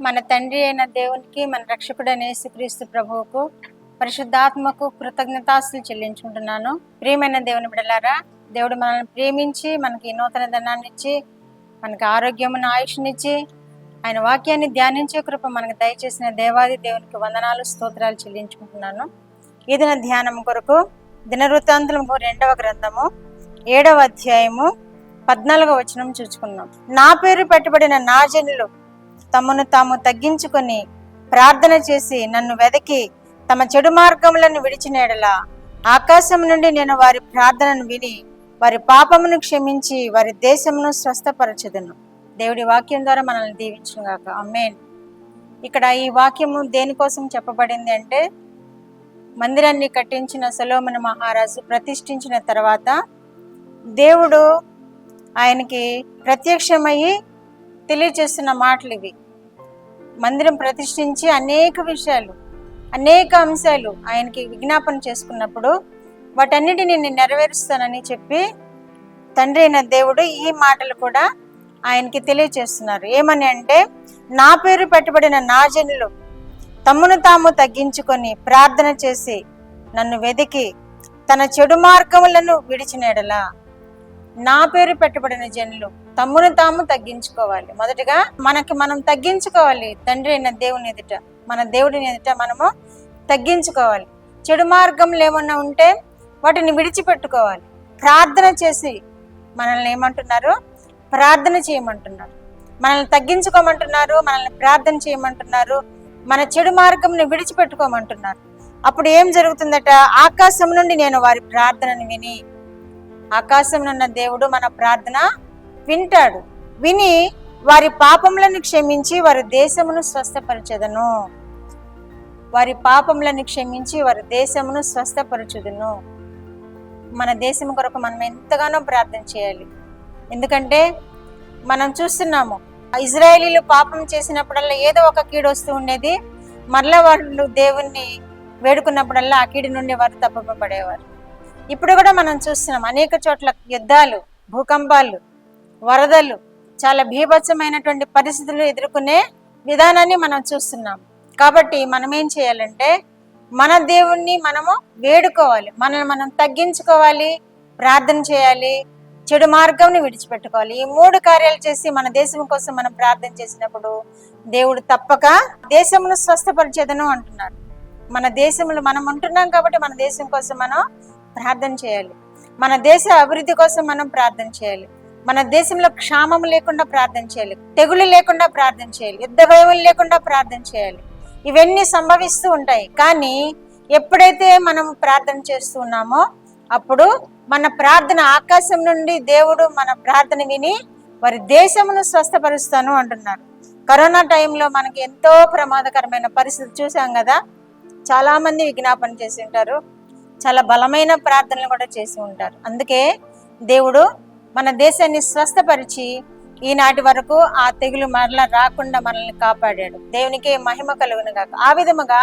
మన తండ్రి అయిన దేవునికి మన రక్షకుడైన యేసుక్రీస్తు ప్రభువుకు పరిశుద్ధాత్మకు కృతజ్ఞతాస్తులు చెల్లించుకుంటున్నాను. ప్రియమైన దేవుని బిడలారా దేవుడు మనల్ని ప్రేమించి మనకి నూతన ధనాన్ని ఇచ్చి మనకి ఆరోగ్యమును ఆయుష్నిచ్చి ఆయన వాక్యాన్ని ధ్యానించే కృప మనకు దయచేసిన దేవాది దేవునికి వందనాలు స్తోత్రాలు చెల్లించుకుంటున్నాను. ఈ దిన ధ్యానం కొరకు దినవృత్తాంతము రెండవ గ్రంథము ఏడవ అధ్యాయము పద్నాలుగవ వచనం చూసుకున్నాం నా పేరు పెట్టబడిన నా జనులు తమను తాము తగ్గించుకొని ప్రార్థన చేసి నన్ను వెదకి తమ చెడు మార్గములను విడిచినేడలా ఆకాశం నుండి నేను వారి ప్రార్థనను విని వారి పాపమును క్షమించి వారి దేశమును స్వస్థపరచదును. దేవుడి వాక్యం ద్వారా మనల్ని దీవించును గాక. అమ్మేన్ ఇక్కడ ఈ వాక్యము దేనికోసం చెప్పబడింది అంటే మందిరాన్ని కట్టించిన సలోమన మహారాజు ప్రతిష్ఠించిన తర్వాత దేవుడు ఆయనకి ప్రత్యక్షమయ్యి తెలియజేస్తున్న మాటలు ఇవి. మందిరం ప్రతిష్ఠించి అనేక విషయాలు అనేక అంశాలు ఆయనకి విజ్ఞాపన చేసుకున్నప్పుడు వాటన్నిటిని నేను నెరవేరుస్తానని చెప్పి తండ్రి అయిన దేవుడు ఈ మాటలు కూడా ఆయనకి తెలియచేస్తున్నారు ఏమని అంటే నా పేరు పెట్టబడిన నా జనులు తమ్మును తాము తగ్గించుకొని ప్రార్థన చేసి నన్ను వెదికి తన చెడు మార్గములను విడిచినేడలా. నా పేరు పెట్టబడిన జనులు తమ్మును తాము తగ్గించుకోవాలి. మొదటగా మనకి మనం తగ్గించుకోవాలి తండ్రి అయిన దేవుని ఎదుట మన దేవుడిని ఎదుట మనము తగ్గించుకోవాలి. చెడు మార్గంలో ఏమన్నా ఉంటే వాటిని విడిచిపెట్టుకోవాలి. ప్రార్థన చేసి మనల్ని ఏమంటున్నారు? ప్రార్థన చేయమంటున్నారు. మనల్ని తగ్గించుకోమంటున్నారు మనల్ని ప్రార్థన చేయమంటున్నారు మన చెడు మార్గంని విడిచిపెట్టుకోమంటున్నారు. అప్పుడు ఏం జరుగుతుందట? ఆకాశం నుండి నేను వారి ప్రార్థనను విని ఆకాశం ఉన్న దేవుడు మన ప్రార్థన వింటాడు. విని వారి పాపములను క్షమించి వారి దేశమును స్వస్థపరచదను. వారి పాపములను క్షమించి వారి దేశమును స్వస్థపరచుదును. మన దేశం కొరకు మనం ఎంతగానో ప్రార్థన చేయాలి. ఎందుకంటే మనం చూస్తున్నాము ఇజ్రాయేలీలు పాపం చేసినప్పుడల్లా ఏదో ఒక కీడు వస్తూ ఉండేది. మరలా వాళ్ళు దేవుణ్ణి వేడుకున్నప్పుడల్లా ఆ కీడు నుండి వారు తప్పపడేవారు ఇప్పుడు కూడా మనం చూస్తున్నాం అనేక చోట్ల యుద్ధాలు భూకంపాలు వరదలు చాలా భీభత్సమైనటువంటి పరిస్థితులు ఎదుర్కొనే విధానాన్ని మనం చూస్తున్నాం. కాబట్టి మనం ఏం చేయాలంటే మన దేవుణ్ణి మనము వేడుకోవాలి. మనల్ని మనం తగ్గించుకోవాలి ప్రార్థన చేయాలి చెడు మార్గంని విడిచిపెట్టుకోవాలి. ఈ మూడు కార్యాలు చేసి మన దేశం కోసం మనం ప్రార్థన చేసినప్పుడు దేవుడు తప్పక దేశమును స్వస్థపరిచేదను అంటున్నారు. మన దేశంలో మనం ఉంటున్నాం కాబట్టి మన దేశం కోసం మనం ప్రార్థన చేయాలి. మన దేశ అభివృద్ధి కోసం మనం ప్రార్థన చేయాలి. మన దేశంలో క్షామం లేకుండా ప్రార్థన చేయాలి తెగులు లేకుండా ప్రార్థన చేయాలి యుద్ధ భయం లేకుండా ప్రార్థన చేయాలి. ఇవన్నీ సంభవిస్తూ ఉంటాయి. కానీ ఎప్పుడైతే మనం ప్రార్థన చేస్తూ ఉన్నామో అప్పుడు మన ప్రార్థన ఆకాశం నుండి దేవుడు మన ప్రార్థన విని వారి దేశమును స్వస్థపరుస్తాను అంటున్నారు. కరోనా టైంలో మనకి ఎంతో ప్రమాదకరమైన పరిస్థితి చూసాం కదా. చాలామంది విజ్ఞాపన చేసి ఉంటారు. చాలా బలమైన ప్రార్థనలు కూడా చేసి ఉంటారు. అందుకే దేవుడు మన దేశాన్ని స్వస్థపరిచి ఈనాటి వరకు ఆ తెగులు మరలా రాకుండా మనల్ని కాపాడాడు. దేవునికి మహిమ కలుగును గాక. ఆ విధముగా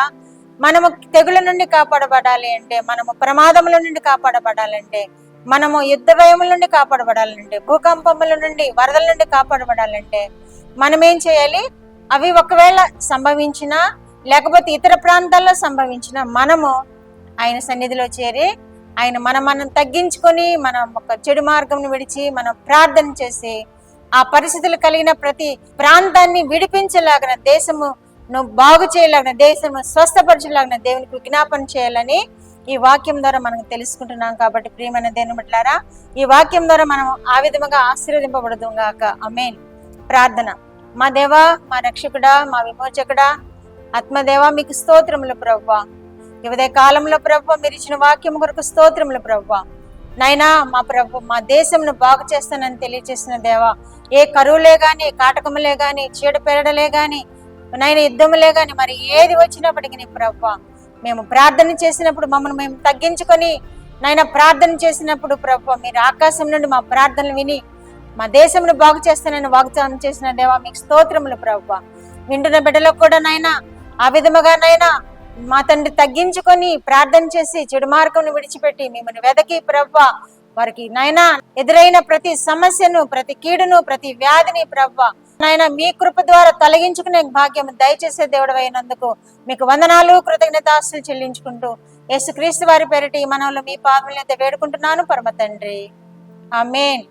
మనము తెగుల నుండి కాపాడబడాలి అంటే మనము ప్రమాదముల నుండి కాపాడబడాలంటే మనము యుద్ధ భయముల నుండి కాపాడబడాలంటే భూకంపముల నుండి వరదల నుండి కాపాడబడాలంటే మనం ఏం చేయాలి? అవి ఒకవేళ సంభవించినా లేకపోతే ఇతర ప్రాంతాల్లో సంభవించిన మనము ఆయన సన్నిధిలో చేరి ఆయన మనం మనం తగ్గించుకొని మనం ఒక చెడు మార్గం విడిచి మనం ప్రార్థన చేసి ఆ పరిస్థితులు కలిగిన ప్రతి ప్రాంతాన్ని విడిపించలాగిన దేశము నువ్వు బాగు చేయలాగిన దేశము స్వస్థపరచలాగిన దేవునికి విజ్ఞాపన చేయాలని ఈ వాక్యం ద్వారా మనం తెలుసుకుంటున్నాం కాబట్టి ప్రియమైన దేని బట్లారా ఈ వాక్యం ద్వారా మనం ఆ విధముగా ఆశీర్వదింపబడదు గాక. అమేన్ ప్రార్థన. మా దేవా మా రక్షకుడా మా విమోచకుడా ఆత్మదేవా మీకు స్తోత్రములు ప్రవ్వా ఈ ఉదయ కాలంలో ప్రభు మీరు ఇచ్చిన వాక్యం కొరకు స్తోత్రములు ప్రభు. నైనా మా ప్రభు మా దేశంను బాగు చేస్తానని తెలియజేసిన దేవా ఏ కరువులే కానీ కాటకములే కానీ చీడపేడలే కానీ నైనా యుద్ధములే కానీ మరి ఏది వచ్చినప్పటికీ నీ ప్రభు మేము ప్రార్థన చేసినప్పుడు మమ్మల్ని మేము తగ్గించుకొని నైనా ప్రార్థన చేసినప్పుడు ప్రభు మీరు ఆకాశం నుండి మా ప్రార్థనలు విని మా దేశంను బాగు చేస్తానని వాగ్దానం చేసిన దేవా మీకు స్తోత్రములు ప్రభు. వింటున్న బిడ్డలకు కూడా నైనా ఆ విధముగానైనా మా తండ్రి తగ్గించుకొని ప్రార్థన చేసి చెడు మార్గం విడిచిపెట్టి మిమ్మల్ని వెదకి ప్రవ్వ. వారికి నైనా ఎదురైన ప్రతి సమస్యను ప్రతి కీడును ప్రతి వ్యాధిని ప్రవ్వ. నాయన మీ కృప ద్వారా తొలగించుకునే భాగ్యం దయచేసే దేవుడు అయినందుకు మీకు వందనాలు కృతజ్ఞతాస్తులు చెల్లించుకుంటూ యేసుక్రీస్తు వారి పేరిటి ఈ మనవులు మీ పాదములైతే వేడుకుంటున్నాను పరమ తండ్రి. ఆమేన్.